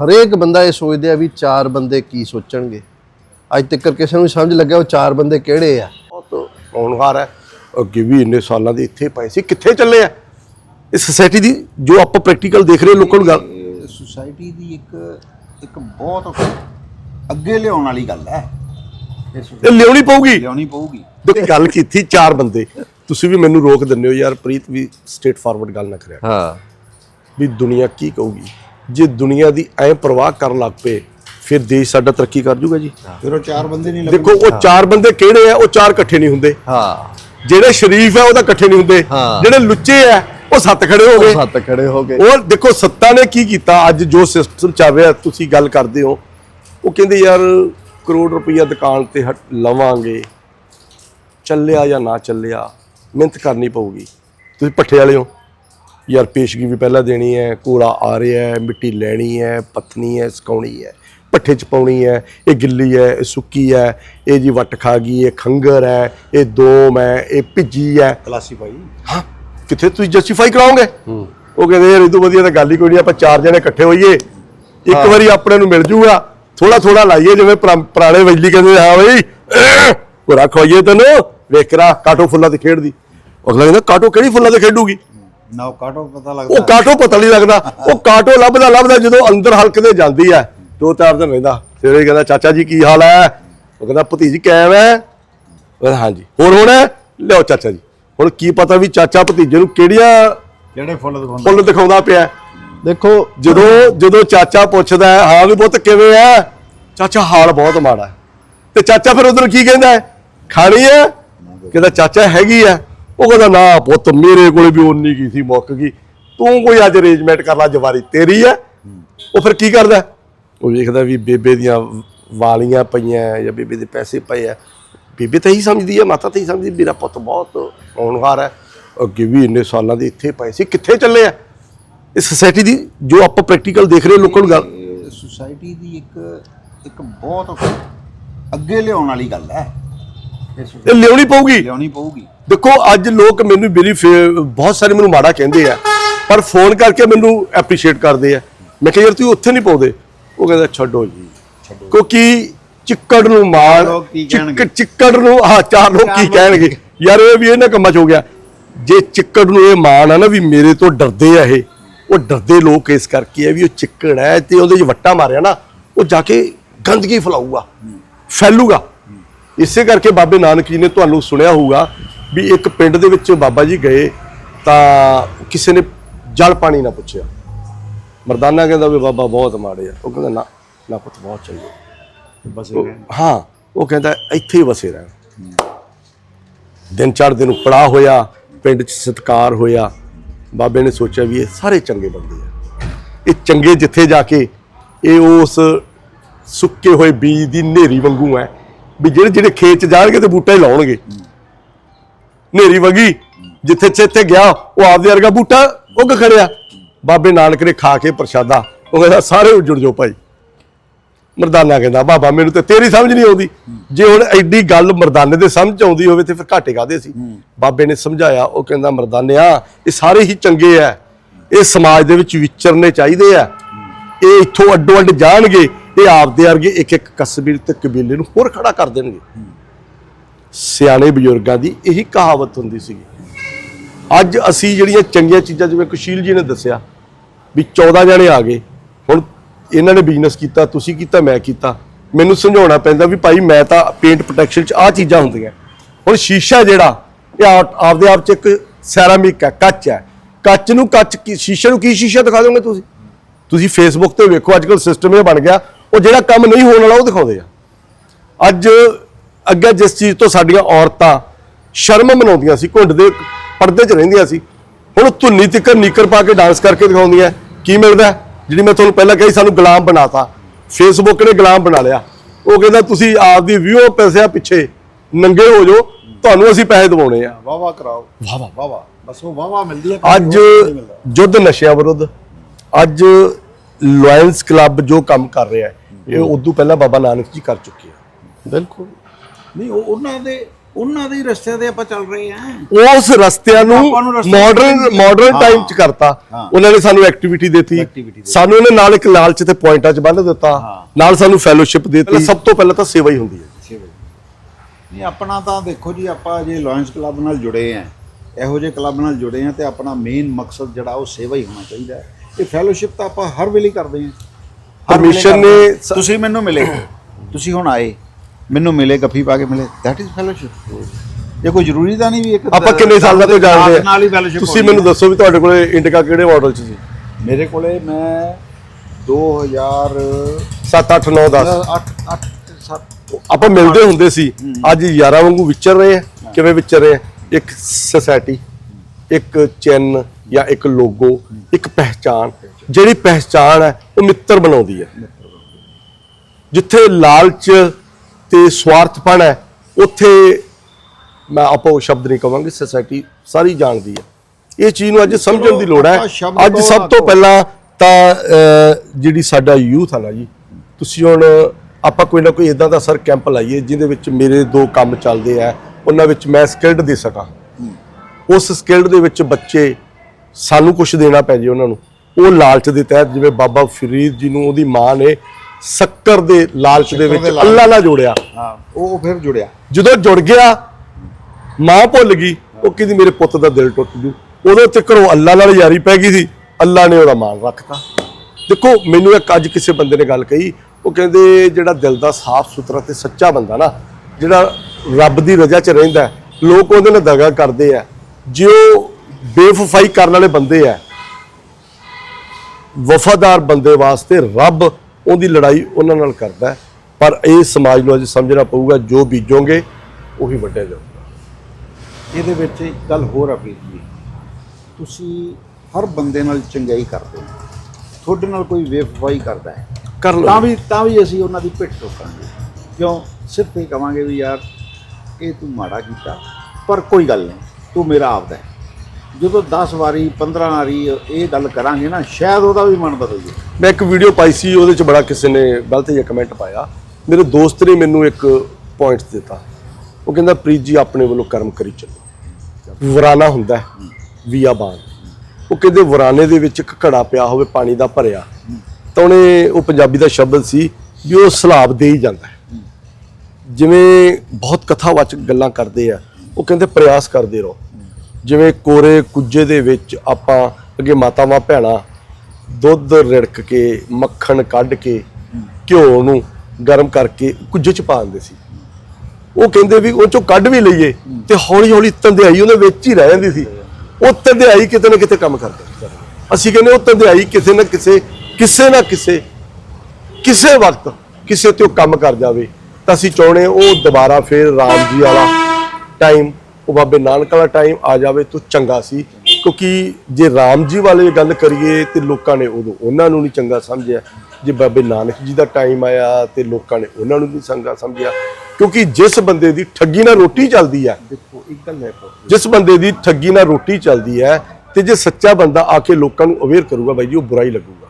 ਹਰੇਕ ਬੰਦਾ ਇਹ ਸੋਚਦੇ ਆ ਵੀ ਚਾਰ ਬੰਦੇ ਕੀ ਸੋਚਣਗੇ? ਅੱਜ ਤੱਕ ਕਿਸੇ ਨੂੰ ਸਮਝ ਲੱਗਿਆ ਉਹ ਚਾਰ ਬੰਦੇ ਕਿਹੜੇ ਆ? ਬਹੁਤ ਹੋਣਹਾਰ ਹੈ? ਅੱਗੇ ਵੀ ਇੰਨੇ ਸਾਲਾਂ ਦੇ ਇੱਥੇ ਪਏ ਸੀ ਕਿੱਥੇ ਚੱਲੇ ਆ? ਇਸ ਸੋਸਾਇਟੀ ਦੀ ਜੋ ਆਪਾਂ ਪ੍ਰੈਕਟੀਕਲ ਦੇਖ ਰਹੇ ਲੋਕਾਂ ਨੂੰ ਗੱਲ ਸੁਸਾਇਟੀ ਦੀ ਇੱਕ ਇੱਕ ਬਹੁਤ ਅੱਗੇ ਲਿਆਉਣ ਵਾਲੀ ਗੱਲ ਹੈ। ਇਹ ਲਿਆਉਣੀ ਪਊਗੀ। ਲਿਆਉਣੀ ਪਊਗੀ। ਦੇਖੋ ਗੱਲ ਕੀਤੀ ਚਾਰ ਬੰਦੇ। ਤੁਸੀਂ ਵੀ ਮੈਨੂੰ ਰੋਕ ਦਿੰਦੇ ਹੋ ਯਾਰ ਪ੍ਰੀਤ ਵੀ ਸਟੇਟ ਫਾਰਵਰਡ ਗੱਲ ਨਾ ਕਰਿਆ। ਹਾਂ। ਵੀ ਦੁਨੀਆ ਕੀ ਕਹੂਗੀ? ਜੇ ਦੁਨੀਆ ਦੀ ਐ ਪਰਵਾਹ ਕਰਨ ਲੱਗ ਪਏ ਫਿਰ ਦੇਸ਼ ਸਾਡਾ ਤਰੱਕੀ ਕਰ ਜੂਗਾ ਜੀ। ਫਿਰ ਉਹ ਚਾਰ ਬੰਦੇ ਨਹੀਂ ਦੇਖੋ ਉਹ ਚਾਰ ਬੰਦੇ ਕਿਹੜੇ ਆ? ਉਹ ਚਾਰ ਇਕੱਠੇ ਨਹੀਂ ਹੁੰਦੇ। ਹਾਂ। ਜਿਹੜੇ ਸ਼ਰੀਫ ਆ ਉਹ ਤਾਂ ਇਕੱਠੇ ਨਹੀਂ ਹੁੰਦੇ। ਜਿਹੜੇ ਲੁੱਚੇ ਆ ਉਹ ਸੱਤ ਖੜੇ ਹੋ ਗਏ। ਸੱਤ ਖੜੇ ਹੋ ਗਏ। ਉਹ ਦੇਖੋ ਸੱਤਾ ਨੇ ਕੀ ਕੀਤਾ? ਅੱਜ ਜੋ ਸਿਸਟਮ ਚੱਲ ਰਿਹਾ ਤੁਸੀਂ ਗੱਲ ਕਰਦੇ ਹੋ। ਉਹ ਕਹਿੰਦੇ ਯਾਰ ਕਰੋੜ ਰੁਪਈਆ ਦੁਕਾਨ ਤੇ ਲਵਾਂਗੇ। ਚੱਲਿਆ ਜਾਂ ਨਾ ਚੱਲਿਆ ਮਿਹਨਤ ਕਰਨੀ ਪਊਗੀ। ਤੁਸੀਂ ਪੱਠੇ ਵਾਲੇ ਹੋ। ਯਾਰ ਪੇਸ਼ਗੀ ਵੀ ਪਹਿਲਾਂ ਦੇਣੀ ਹੈ ਕੋਲਾ ਆ ਰਿਹਾ ਹੈ ਮਿੱਟੀ ਲੈਣੀ ਹੈ ਪੱਥਣੀ ਹੈ ਸੁਕਾਉਣੀ ਹੈ ਪੱਠੇ ਚ ਪਾਉਣੀ ਹੈ ਇਹ ਗਿੱਲੀ ਹੈ ਇਹ ਸੁੱਕੀ ਹੈ ਇਹ ਜੀ ਵੱਟ ਖਾ ਗਈ ਇਹ ਖੰਗਰ ਹੈ ਇਹ ਦੋਮ ਹੈ ਇਹ ਭਿੱਜੀ ਹੈ। ਕਲਾਸੀ ਭਾਈ। ਹਾਂ ਕਿੱਥੇ ਤੁਸੀਂ ਜਸਟੀਫਾਈ ਕਰਾਓਗੇ? ਉਹ ਕਹਿੰਦੇ ਯਾਰ ਇਹ ਤੋਂ ਵਧੀਆ ਤਾਂ ਗੱਲ ਹੀ ਕੋਈ ਨਹੀਂ ਆਪਾਂ ਚਾਰ ਜਣੇ ਇਕੱਠੇ ਹੋਈਏ। ਇੱਕ ਵਾਰੀ ਆਪਣੇ ਨੂੰ ਮਿਲ ਜੂਗਾ ਥੋੜਾ ਥੋੜਾ ਲਾਈਏ ਜਿਵੇਂ ਪੁਰਾ- ਪੁਰਾਣੇ ਵੈਲੀ ਕਹਿੰਦੇ ਹਾਂ ਬਈ ਉਹ ਰੱਖੋਈਏ ਤੈਨੂੰ ਵੇਖਰਾ ਕਾਟੋ ਫੁੱਲਾਂ ਤੇ ਖੇਡਦੀ। ਅਗਲਾ ਕਹਿੰਦਾ ਕਾਟੋ ਕਿਹੜੀ ਫੁੱਲਾਂ ਤੇ ਖੇਡੂਗੀ? ਨਾ ਉਹ ਕਾਟੋ ਪਤਾ ਉਹ ਲੱਗਦਾ ਕਾਟੋ ਪਤਾ ਨਹੀਂ ਲੱਗਦਾ। ਉਹ ਕਾਟੋ ਲੱਭਦਾ ਲੱਭਦਾ ਜਦੋਂ ਅੰਦਰ ਹਲਕ ਦੇ ਜਾਂਦੀ ਹੈ। ਦੋ ਚਾਰ ਦਿਨ ਰਹਿੰਦਾ। ਫਿਰ ਇਹ ਕਹਿੰਦਾ ਚਾਚਾ ਜੀ ਕੀ ਹਾਲ ਹੈ? ਉਹ ਕਹਿੰਦਾ ਭਤੀਜੀ ਕਾਇਮ ਹੈ। ਉਹ ਕਹਿੰਦਾ ਹਾਂਜੀ। ਹੋਰ ਹੁਣ ਲਿਆਓ ਚਾਚਾ ਜੀ। ਹੁਣ ਕੀ ਪਤਾ ਵੀ ਚਾਚਾ ਭਤੀਜੇ ਨੂੰ ਕਿਹੜੀਆਂ ਕਿਹੜੇ ਫੁੱਲ ਦਿਖਾਉਂਦਾ? ਫੁੱਲ ਦਿਖਾਉਂਦਾ ਪਿਆ। ਦੇਖੋ ਜਦੋਂ ਜਦੋਂ ਚਾਚਾ ਪੁੱਛਦਾ ਹੈ ਹਾਂ ਵੀ ਪੁੱਤ ਕਿਵੇਂ ਹੈ? ਚਾਚਾ ਹਾਲ ਬਹੁਤ ਮਾੜਾ ਤੇ ਚਾਚਾ ਫਿਰ ਉਧਰ ਕੀ ਕਹਿੰਦਾ ਹੈ? ਖਾਣੀ ਹੈ? ਕਹਿੰਦਾ ਚਾਚਾ ਹੈਗੀ ਹੈ। ਉਹ ਕਹਿੰਦਾ, ਨਾ ਪੁੱਤ, ਮੇਰੇ ਕੋਲੇ ਵੀ ਓਨੀ ਕੀ ਸੀ ਮੁੱਕ ਗਈ। ਤੂੰ ਕੋਈ ਅੱਜ ਅਰੇਂਜਮੈਂਟ ਕਰ ਲੈ ਜਵਾਰੀ ਤੇਰੀ ਹੈ ਉਹ ਫਿਰ ਕੀ ਕਰਦਾ? ਉਹ ਵੇਖਦਾ ਵੀ ਬੇਬੇ ਦੀਆਂ ਵਾਲੀਆਂ ਪਈਆਂ ਜਾਂ ਬੇਬੇ ਦੇ ਪੈਸੇ ਪਏ ਆ। ਬੇਬੇ ਤਾਂ ਹੀ ਸਮਝਦੀ ਹੈ ਮਾਤਾ ਤਾਂ ਹੀ ਸਮਝਦੀ, ਮੇਰਾ ਪੁੱਤ ਬਹੁਤ ਹੋਣਹਾਰ ਹੈ ਅੱਗੇ ਵੀ ਇੰਨੇ ਸਾਲਾਂ ਦੇ ਇੱਥੇ ਪਏ ਸੀ, ਕਿੱਥੇ ਚੱਲੇ ਆ? ਇਸ ਸੋਸਾਇਟੀ ਦੀ ਜੋ ਆਪਾਂ ਪ੍ਰੈਕਟੀਕਲ ਦੇਖ ਰਹੇ ਲੋਕਾਂ ਨੂੰ ਗੱਲ ਇਹ ਸੁਸਾਇਟੀ ਦੀ ਇੱਕ ਇੱਕ ਬਹੁਤ ਅੱਗੇ ਲਿਆਉਣ ਵਾਲੀ ਗੱਲ ਹੈ। ਇਹ ਲਿਆਉਣੀ ਪਊਗੀ? ਲਿਆਉਣੀ ਪਊਗੀ। ਦੇਖੋ ਅੱਜ ਲੋਕ ਮੈਨੂੰ ਮੇਰੀ ਬਹੁਤ ਸਾਰੇ ਮੈਨੂੰ ਮਾੜਾ ਕਹਿੰਦੇ ਆ ਪਰ ਫੋਨ ਕਰਕੇ ਮੈਨੂੰ ਐਪਰੀਸ਼ੀਏਟ ਕਰਦੇ ਆ। ਮੈਂ ਕਿਹਾ ਯਾਰ ਤੁਸੀਂ ਉੱਥੇ ਨਹੀਂ ਪਾਉਂਦੇ। ਉਹ ਕਹਿੰਦਾ ਛੱਡੋ ਜੀ ਕਿਉਂਕਿ ਚਿੱਕੜ ਨੂੰ ਮਾਰ? ਚਿੱਕੜ ਨੂੰ ਹਾਂ ਚਾਰ ਲੋਕ ਕੀ ਕਹਿਣਗੇ? ਯਾਰ ਇਹ ਵੀ ਇਹਨਾਂ ਕੰਮਾਂ 'ਚ ਹੋ ਗਿਆ। ਜੇ ਚਿੱਕੜ ਨੂੰ ਇਹ ਮਾਣ ਆ ਨਾ ਵੀ ਮੇਰੇ ਤੋਂ ਡਰਦੇ ਆ ਇਹ ਉਹ ਡਰਦੇ ਲੋਕ ਇਸ ਕਰਕੇ ਆ ਵੀ ਉਹ ਚਿੱਕੜ ਹੈ ਤੇ ਉਹਦੇ 'ਚ ਵੱਟਾ ਮਾਰਿਆ ਨਾ ਉਹ ਜਾ ਕੇ ਗੰਦਗੀ ਫੈਲਾਊਗਾ ਫੈਲੂਗਾ। ਇਸੇ ਕਰਕੇ ਬਾਬੇ ਨਾਨਕ ਜੀ ਨੇ ਤੁਹਾਨੂੰ ਸੁਣਿਆ ਹੋਊਗਾ ਵੀ ਇੱਕ ਪਿੰਡ ਦੇ ਵਿੱਚ ਬਾਬਾ ਜੀ ਗਏ ਤਾਂ ਕਿਸੇ ਨੇ ਜਲ ਪਾਣੀ ਨਾ ਪੁੱਛਿਆ। ਮਰਦਾਨਾ ਕਹਿੰਦਾ ਵੀ ਬਾਬਾ ਬਹੁਤ ਮਾੜੇ ਆ। ਉਹ ਕਹਿੰਦਾ ਨਾ ਨਾ ਪੁੱਤ ਬਹੁਤ ਚੰਗੇ ਬਸ ਹਾਂ ਉਹ ਕਹਿੰਦਾ ਇੱਥੇ ਹੀ ਵਸੇ ਰਹਿਣ। ਦਿਨ ਚੜ੍ਹਦੇ ਨੂੰ ਪੜਾ ਹੋਇਆ ਪਿੰਡ 'ਚ ਸਤਕਾਰ ਹੋਇਆ। ਬਾਬੇ ਨੇ ਸੋਚਿਆ ਵੀ ਇਹ ਸਾਰੇ ਚੰਗੇ ਬੰਦੇ ਆ। ਇਹ ਚੰਗੇ ਜਿੱਥੇ ਜਾ ਕੇ ਇਹ ਉਸ ਸੁੱਕੇ ਹੋਏ ਬੀਜ ਦੀ ਨੇਰੀ ਵਾਂਗੂ ਹੈ। ਵੀ ਜਿਹੜੇ ਜਿਹੜੇ ਖੇਤ 'ਚ ਜਾਣਗੇ ਤੇ ਬੂਟਾ ਹੀ ਲਾਉਣਗੇ। ਨੇਰੀ ਵਗੀ ਜਿੱਥੇ ਚੇਤੇ ਗਿਆ ਉਹ ਆਪਦੇ ਵਰਗਾ ਬੂਟਾ ਉੱਗ ਖੜਿਆ। ਬਾਬੇ ਨਾਨਕ ਨੇ ਖਾ ਕੇ ਪ੍ਰਸ਼ਾਦਾ। ਉਹ ਕਹਿੰਦਾ ਸਾਰੇ ਉੱਜੜ ਜਾਓ ਭਾਈ। ਮਰਦਾਨਾ ਕਹਿੰਦਾ ਬਾਬਾ ਮੈਨੂੰ ਤੇ ਤੇਰੀ ਸਮਝ ਨਹੀਂ ਆਉਂਦੀ। ਜੇ ਹੁਣ ਐਡੀ ਗੱਲ ਮਰਦਾਨੇ ਦੇ ਸਮਝ ਆਉਂਦੀ ਹੋਵੇ ਤੇ ਫਿਰ ਘਾਟੇ ਕਾਦੇ ਸੀ? ਬਾਬੇ ਨੇ ਸਮਝਾਇਆ ਉਹ ਕਹਿੰਦਾ ਮਰਦਾਨਿਆ ਇਹ ਸਾਰੇ ਹੀ ਚੰਗੇ ਆ। ਇਹ ਸਮਾਜ ਦੇ ਵਿੱਚ ਵਿਚਰਨੇ ਚਾਹੀਦੇ ਆ। ਇਹ ਇੱਥੋਂ ਅੱਡੋ ਅੱਡ ਜਾਣਗੇ। ਇਹ ਆਪਦੇ ਵਰਗੇ ਇੱਕ ਇੱਕ ਕਸਬੇ ਤੇ ਕਬੀਲੇ ਨੂੰ ਹੋਰ ਖੜਾ ਕਰ ਦੇਣਗੇ। ਸਿਆਣੇ ਬਜ਼ੁਰਗਾਂ ਦੀ ਇਹੀ ਕਹਾਵਤ ਹੁੰਦੀ ਸੀ ਅੱਜ ਅਸੀਂ ਜਿਹੜੀਆਂ ਚੰਗੀਆਂ ਚੀਜ਼ਾਂ, ਜਿਵੇਂ ਕੁਸ਼ੀਲ ਜੀ ਨੇ ਦੱਸਿਆ ਵੀ 14 ਜਣੇ ਆ ਗਏ, ਹੁਣ ਇਹਨਾਂ ਨੇ ਬਿਜ਼ਨਸ ਕੀਤਾ, ਤੁਸੀਂ ਕੀਤਾ, ਮੈਂ ਕੀਤਾ। ਮੈਨੂੰ ਸਮਝਾਉਣਾ ਪੈਂਦਾ ਵੀ ਭਾਈ ਮੈਂ ਤਾਂ ਪੇਂਟ ਪ੍ਰੋਟੈਕਸ਼ਨ ਚ ਆ ਚੀਜ਼ਾਂ ਹੁੰਦੀਆਂ। ਹੁਣ ਸ਼ੀਸ਼ਾ ਜਿਹੜਾ, ਇਹ ਆਪਦੇ ਆਪ ਚ ਇੱਕ ਸੈਰਾਮਿਕ ਹੈ, ਕੱਚ ਹੈ। ਕੱਚ ਨੂੰ ਕੱਚ ਕੀ ਸ਼ੀਸ਼ੇ ਨੂੰ ਕੀ ਸ਼ੀਸ਼ਾ ਦਿਖਾ ਦੋਗੇ ਤੁਸੀਂ? ਤੁਸੀਂ ਫੇਸਬੁੱਕ ਤੇ ਵੇਖੋ ਅੱਜਕੱਲ ਸਿਸਟਮ ਇਹ ਬਣ ਗਿਆ। ਉਹ ਜਿਹੜਾ ਕੰਮ ਨਹੀਂ ਹੋਣ ਵਾਲਾ ਉਹ ਦਿਖਾਉਂਦੇ ਆ। ਅੱਜ ਅੱਗੇ ਜਿਸ ਚੀਜ਼ ਤੋਂ ਸਾਡੀਆਂ ਔਰਤਾਂ ਸ਼ਰਮ ਮਨਾਉਂਦੀਆਂ ਸੀ ਘੁੰਡ ਦੇ ਪਰਦੇ 'ਚ ਰਹਿੰਦੀਆਂ ਸੀ ਹੁਣ ਧੁੰਨੀ ਤਿੱਕਰ ਨੀਕਰ ਪਾ ਕੇ ਡਾਂਸ ਕਰਕੇ ਦਿਖਾਉਂਦੀਆਂ ਕੀ ਮਿਲਦਾ? ਜਿਹੜੀ ਮੈਂ ਤੁਹਾਨੂੰ ਪਹਿਲਾਂ ਕਹੀ ਸਾਨੂੰ ਗੁਲਾਮ ਬਣਾਤਾ। ਫੇਸਬੁੱਕ ਨੇ ਗੁਲਾਮ ਬਣਾ ਲਿਆ। ਉਹ ਕਹਿੰਦਾ ਤੁਸੀਂ ਆਪਦੀ ਵਿਊ ਪੈਸਿਆਂ ਪਿੱਛੇ ਨੰਗੇ ਹੋ ਜਾਓ ਤੁਹਾਨੂੰ ਅਸੀਂ ਪੈਸੇ ਦਿਵਾਉਣੇ ਆ। ਵਾਹ ਵਾਹ ਕਰਾਓ। ਵਾਹ ਵਾਹ। ਵਾਹ ਵਾਹ। ਬਸ ਉਹ ਵਾਹ ਵਾਹ ਮਿਲਦੀ ਹੈ ਅੱਜ ਜੁੱਧ ਨਸ਼ਿਆਂ ਵਿਰੁੱਧ ਅੱਜ ਲਾਇਨਸ ਕਲੱਬ ਜੋ ਕੰਮ ਕਰ ਰਿਹਾ ਹੈ ਇਹ ਉਦੋਂ ਪਹਿਲਾਂ ਬਾਬਾ ਨਾਨਕ ਜੀ ਕਰ ਚੁੱਕੇ ਆ। ਬਿਲਕੁਲ। ਨਹੀਂ ਉਹ ਉਹਨਾਂ ਦੇ ਉਹਨਾਂ ਦੇ ਰਸਤੇ ਤੇ ਆਪਾਂ ਚੱਲ ਰਹੇ ਹਾਂ ਉਸ ਰਸਤਿਆਂ ਨੂੰ ਮਾਡਰਨ। ਮਾਡਰਨ। ਟਾਈਮ ਚ ਕਰਤਾ। ਉਹਨਾਂ ਨੇ ਸਾਨੂੰ ਐਕਟੀਵਿਟੀ ਦਿੱਤੀ। ਸਾਨੂੰ ਉਹਨੇ ਨਾਲ ਇੱਕ ਲਾਲਚ ਤੇ ਪੁਆਇੰਟਾਂ ਚ ਬੰਨ ਦਿੱਤਾ। ਨਾਲ ਸਾਨੂੰ ਫੈਲੋਸ਼ਿਪ ਦਿੱਤੀ। ਸਭ ਤੋਂ ਪਹਿਲਾਂ ਤਾਂ ਸੇਵਾ ਹੀ ਹੁੰਦੀ ਹੈ। ਨਹੀਂ ਆਪਣਾ ਤਾਂ ਦੇਖੋ ਜੀ ਆਪਾਂ ਜੇ ਲਾਇਨਸ ਕਲੱਬ ਨਾਲ ਜੁੜੇ ਆ ਇਹੋ ਜਿਹੇ ਕਲੱਬ ਨਾਲ ਜੁੜੇ ਆ ਤੇ ਆਪਣਾ ਮੇਨ ਮਕਸਦ ਜਿਹੜਾ ਉਹ ਸੇਵਾ ਹੀ ਹੋਣਾ ਚਾਹੀਦਾ ਇਹ ਫੈਲੋਸ਼ਿਪ ਤਾਂ ਆਪਾਂ ਹਰ ਵੇਲੇ ਕਰਦੇ ਹਾਂ ਹਾਂ। ਨੇ ਤੁਸੀਂ ਮੈਨੂੰ ਮਿਲੇ। ਤੁਸੀਂ ਹੁਣ ਆਏ। ਮੈਨੂੰ ਮਿਲੇ ਗੱਫੀ ਪਾ ਕੇ ਮਿਲੇ। ਦੈਟ ਇਜ਼ ਫੈਲੋਸ਼ਿਪ ਜੇ ਕੋਈ ਜ਼ਰੂਰੀ ਤਾਂ ਨਹੀਂ ਵੀ ਇੱਕ ਆਪਾਂ ਕਿੰਨੇ ਸਾਲਾਂ ਤੋਂ ਜਾਣਦੇ ਨਾਲ ਹੀ ਆ ਤੁਸੀਂ ਮੈਨੂੰ। ਦੱਸੋ ਵੀ ਤੁਹਾਡੇ ਕੋਲੇ ਇੰਡਿਕਾ ਕਿਹੜੇ ਮਾਡਲ ਚ ਸੀ? ਮੇਰੇ ਕੋਲੇ ਮੈਂ 2000 7 8 9 10 8 8 7 ਆਪਾਂ ਮਿਲਦੇ ਹੁੰਦੇ ਸੀ। ਅੱਜ ਯਾਰਾਂ ਵਾਂਗੂ ਵਿਚਰ ਰਹੇ ਆ। ਕਿਵੇਂ ਵਿਚਰ ਰਹੇ ਆ? ਇੱਕ ਸੋਸਾਇਟੀ ਇੱਕ ਚਿੰਨ ਜਾਂ ਇੱਕ ਲੋਗੋ ਇੱਕ ਪਹਿਚਾਨ ਜਿਹੜੀ ਪਹਿਚਾਨ ਹੈ ਉਹ ਮਿੱਤਰ ਬਣਾਉਂਦੀ ਹੈ। ਜਿੱਥੇ ਲਾਲਚ ਤੇ ਸਵਾਰਥਪਣ ਹੈ ਉੱਥੇ ਮੈਂ ਆਪਾਂ ਉਹ ਸ਼ਬਦ ਨਹੀਂ ਕਵਾਂਗੇ ਸੋਸਾਇਟੀ ਸਾਰੀ ਜਾਣਦੀ ਹੈ। ਇਹ ਚੀਜ਼ ਨੂੰ ਅੱਜ ਸਮਝਣ ਦੀ ਲੋੜ ਹੈ। ਅੱਜ ਸਭ ਤੋਂ। ਪਹਿਲਾਂ ਤਾਂ ਜਿਹੜੀ ਸਾਡਾ ਯੂਥ ਆ ਨਾ ਜੀ ਤੁਸੀਂ ਹੁਣ ਆਪਾਂ ਕੋਈ ਨਾ ਕੋਈ ਇਦਾਂ ਦਾ ਸਰ ਕੈਂਪ ਲਾਈਏ ਜਿਹਦੇ ਵਿੱਚ ਮੇਰੇ ਦੋ ਕੰਮ ਚੱਲਦੇ ਆ। ਉਹਨਾਂ ਵਿੱਚ ਮੈਂ ਸਕਿਲਡ ਦੇ ਸਕਾਂ। ਉਸ ਸਕਿਲਡ ਦੇ ਵਿੱਚ ਬੱਚੇ ਸਾਨੂੰ ਕੁਝ ਦੇਣਾ ਪੈ ਜੇ ਉਹਨਾਂ ਨੂੰ। ਉਹ ਲਾਲਚ ਦੇ ਤਹਿਤ ਜਿਵੇਂ ਬਾਬਾ ਫਰੀਦ ਜੀ ਨੂੰ ਉਹਦੀ ਮਾਂ ਨੇ ਸ਼ੱਕਰ ਦੇ ਲਾਲਚ ਦੇ ਵਿੱਚ। ਅੱਲਾ ਨਾਲ ਜੋੜਿਆ। ਹਾਂ ਉਹ ਫਿਰ ਜੁੜਿਆ। ਜਦੋਂ ਜੁੜ ਗਿਆ ਮਾਂ ਭੁੱਲ ਗਈ ਉਹ ਕਹਿੰਦੀ ਮੇਰੇ ਪੁੱਤ ਦਾ ਦਿਲ ਟੁੱਟ ਜੂ। ਉਦੋਂ ਤੱਕ ਉਹ ਅੱਲਾ ਨਾਲ ਯਾਰੀ ਪੈ ਗਈ ਸੀ। ਅੱਲਾ ਨੇ ਉਹਦਾ ਮਾਣ ਰੱਖਤਾ। ਦੇਖੋ ਮੈਨੂੰ ਇੱਕ ਅੱਜ ਕਿਸੇ ਬੰਦੇ ਨੇ ਗੱਲ ਕਹੀ ਉਹ ਕਹਿੰਦੇ ਜਿਹੜਾ ਦਿਲ ਦਾ ਸਾਫ਼ ਸੁਥਰਾ ਤੇ ਸੱਚਾ ਬੰਦਾ ਨਾ ਜਿਹੜਾ ਰੱਬ ਦੀ ਰਜ਼ਾ 'ਚ ਰਹਿੰਦਾ ਲੋਕ ਉਹਦੇ ਨਾਲ ਦਗਾ ਕਰਦੇ ਆ। ਜੇ ਉਹ ਬੇਵਫਾਈ ਕਰਨ ਵਾਲੇ ਬੰਦੇ ਆ ਵਫਾਦਾਰ ਬੰਦੇ ਵਾਸਤੇ ਰੱਬ ਉਹਦੀ ਲੜਾਈ ਉਹਨਾਂ ਨਾਲ ਕਰਦਾ। ਪਰ ਇਹ ਸਮਾਜ ਨੂੰ ਅੱਜ ਸਮਝਣਾ ਪਊਗਾ ਜੋ ਬੀਜੋਗੇ ਉਹੀ ਵੱਢਿਆ ਜਾਊਗਾ। ਇਹਦੇ ਵਿੱਚ ਇੱਕ ਗੱਲ ਹੋਰ ਆ ਵੀਰ ਜੀ। ਤੁਸੀਂ ਹਰ ਬੰਦੇ ਨਾਲ ਚੰਗਿਆਈ ਕਰਦੇ ਹੋ। ਤੁਹਾਡੇ ਨਾਲ ਕੋਈ ਬੇਵਫਾਈ ਕਰਦਾ ਹੈ। ਕਰ ਤਾਂ ਲਓ ਵੀ ਤਾਂ ਵੀ ਅਸੀਂ ਉਹਨਾਂ ਦੀ ਪਿੱਠ ਠੋਕਾਂਗੇ ਕਿਉਂ? ਸਿਰਫ ਇਹ ਕਵਾਂਗੇ ਵੀ ਯਾਰ ਇਹ ਤੂੰ ਮਾੜਾ ਕੀਤਾ ਪਰ ਕੋਈ ਗੱਲ ਨਹੀਂ ਤੂੰ ਮੇਰਾ ਆਪਦਾ ਹੈ। ਜਦੋਂ 10 ਵਾਰੀ 15 ਵਾਰੀ ਇਹ ਗੱਲ ਕਰਾਂਗੇ ਨਾ ਸ਼ਾਇਦ ਉਹਦਾ ਵੀ ਮਨ ਬਦਲ ਜੇ ਮੈਂ ਇੱਕ ਵੀਡੀਓ ਪਾਈ ਸੀ ਉਹਦੇ ਚ ਬੜਾ ਕਿਸੇ ਨੇ ਗਲਤ ਜਿਹਾ ਕਮੈਂਟ ਪਾਇਆ। ਮੇਰੇ ਦੋਸਤ ਨੇ ਮੈਨੂੰ ਇੱਕ ਪੁਆਇੰਟ ਦਿੱਤਾ। ਉਹ ਕਹਿੰਦਾ ਪ੍ਰੀਤ ਜੀ ਆਪਣੇ ਵੱਲੋਂ ਕਰਮ ਕਰੀ ਚੱਲੋ। ਵਰਾਨਾ ਹੁੰਦਾ ਹੈ, ਵੀਆ ਬਾਨ ਉਹ ਕਹਿੰਦੇ ਵਰਾਨੇ ਦੇ ਵਿੱਚ ਇੱਕ ਘੜਾ ਪਿਆ ਹੋਵੇ ਪਾਣੀ ਦਾ ਭਰਿਆ ਤਾਂ ਉਹਨੇ ਉਹ ਪੰਜਾਬੀ ਦਾ ਸ਼ਬਦ ਸੀ ਵੀ ਉਹ ਸਲਾਬ ਦੇ ਹੀ ਜਾਂਦਾ ਜਿਵੇਂ ਬਹੁਤ ਕਥਾਵਾਚਕ ਗੱਲਾਂ ਕਰਦੇ ਆ ਉਹ ਕਹਿੰਦੇ ਪ੍ਰਯਾਸ ਕਰਦੇ ਰਹੋ। ਜਿਵੇਂ ਕੋਰੇ ਕੁੱਜੇ ਦੇ ਵਿੱਚ ਆਪਾਂ ਅੱਗੇ ਮਾਤਾਵਾਂ ਭੈਣਾਂ ਦੁੱਧ ਰਿੜਕ ਕੇ, ਮੱਖਣ ਕੱਢ ਕੇ, ਘਿਓ ਨੂੰ ਗਰਮ ਕਰਕੇ ਕੁੱਜੇ ਚ ਪਾ ਦਿੰਦੇ ਸੀ। ਉਹ ਕਹਿੰਦੇ ਵੀ ਉਹ ਚੋਂ ਕੱਢ ਵੀ ਲਈਏ ਤੇ ਹੌਲੀ ਹੌਲੀ ਤੰਦਿਆਈ ਉਹਦੇ ਵਿੱਚ ਹੀ ਰਹਿ ਜਾਂਦੀ ਸੀ। ਉਹ ਤੰਦਿਆਈ ਕਿਤੇ ਨਾ ਕਿਤੇ ਕੰਮ ਕਰਦਾ। ਅਸੀਂ ਕਹਿੰਦੇ ਉਹ ਤੰਦਿਆਈ ਕਿਸੇ ਨਾ ਕਿਸੇ ਕਿਸੇ ਨਾ ਕਿਸੇ ਕਿਸੇ ਵਕਤ ਕਿਸੇ ਤੇ ਉਹ ਕੰਮ ਕਰ ਜਾਵੇ। ਤਾਂ ਅਸੀਂ ਚਾਹੁੰਦੇ ਉਹ ਦੁਬਾਰਾ ਫੇਰ ਰਾਮ ਜੀ ਵਾਲਾ ਟਾਈਮ ਉਹ ਬਾਬੇ ਨਾਨਕ ਵਾਲਾ ਟਾਈਮ ਆ ਜਾਵੇ ਤਾਂ ਚੰਗਾ ਸੀ। ਕਿਉਂਕਿ ਜੇ ਰਾਮ ਜੀ ਵਾਲੇ ਗੱਲ ਕਰੀਏ ਤੇ ਲੋਕਾਂ ਨੇ ਉਦੋਂ ਉਹਨਾਂ ਨੂੰ ਨਹੀਂ ਚੰਗਾ ਸਮਝਿਆ। ਜੇ ਬਾਬੇ ਨਾਨਕ ਜੀ ਦਾ ਟਾਈਮ ਆਇਆ ਤੇ ਲੋਕਾਂ ਨੇ ਉਹਨਾਂ ਨੂੰ ਨਹੀਂ ਚੰਗਾ ਸਮਝਿਆ। ਕਿਉਂਕਿ ਜਿਸ ਬੰਦੇ ਦੀ ਠੱਗੀ ਨਾਲ ਰੋਟੀ ਚੱਲਦੀ ਹੈ ਦੇਖੋ ਇੱਕ ਗੱਲ ਹੈ ਜਿਸ ਬੰਦੇ ਦੀ ਠੱਗੀ ਨਾਲ ਰੋਟੀ ਚੱਲਦੀ ਹੈ ਤੇ ਜੇ ਸੱਚਾ ਬੰਦਾ ਆ ਕੇ ਲੋਕਾਂ ਨੂੰ ਅਵੇਅਰ ਕਰੂਗਾ ਬਾਈ ਜੀ ਉਹ ਬੁਰਾ ਹੀ ਲੱਗੂਗਾ।